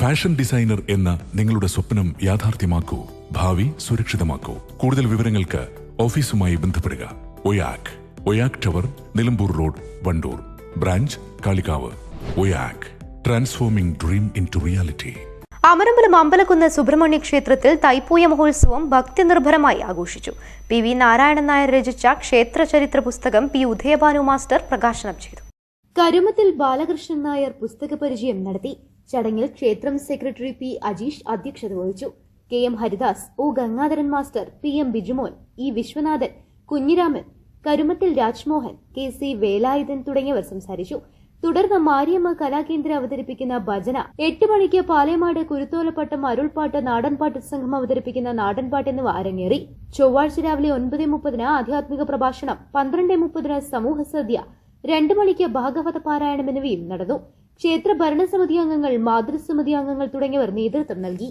Fashion designer എന്ന നിങ്ങളുടെ സ്വപ്നം യാഥാർത്ഥ്യമാക്കൂ. ഭാവി സുരക്ഷിതമാക്കൂ. കൂടുതൽ വിവരങ്ങൾക്ക് ഓഫീസുമായി ബന്ധപ്പെടുക. Oyak. Oyak tower Nilambur road Wandoor. Branch Kalikavu. Oyak. Transforming dream into reality Amarambalam Ambalakkunnu Subramanya ക്ഷേത്രത്തിൽ തൈപ്പൂയ മഹോത്സവം ഭക്തിനിർഭരമായി ആഘോഷിച്ചു. പി വി നാരായണൻ നായർ രചിച്ച ക്ഷേത്ര ചരിത്ര പുസ്തകം പി ഉദയഭാനു മാസ്റ്റർ പ്രകാശനം ചെയ്തു. കരുമത്തിൽ ബാലകൃഷ്ണൻ നായർ പുസ്തക പരിചയം നടത്തി. ചടങ്ങിൽ ക്ഷേത്രം സെക്രട്ടറി പി അജീഷ് അധ്യക്ഷത വഹിച്ചു. K M Haridas O Gangadharan master P M Bijumon E Viswanathan Kunhiraman Karumathil Rajmohan K C Velayudhan തുടങ്ങിയവർ സംസാരിച്ചു. തുടർന്ന് മാരിയമ്മ കലാകേന്ദ്രം അവതരിപ്പിക്കുന്ന ഭജന എട്ട് മണിക്ക് പാലേമാട് കുരുത്തോലപ്പാട്ടം അരുൾപ്പാട്ട് നാടൻപാട്ട് സംഘം അവതരിപ്പിക്കുന്ന നാടൻപാട്ട് എന്നിവ അരങ്ങേറി. ചൊവ്വാഴ്ച രാവിലെ ഒൻപത് മുപ്പതിന് ആധ്യാത്മിക പ്രഭാഷണം പന്ത്രണ്ട് മുപ്പതിന് സമൂഹ സദ്യ രണ്ടു മണിക്ക് ഭാഗവത പാരായണം എന്നിവയും നടന്നു. ക്ഷേത്ര ഭരണസമിതി അംഗങ്ങൾ മാതൃസമിതി അംഗങ്ങൾ തുടങ്ങിയവർ നേതൃത്വം നൽകി.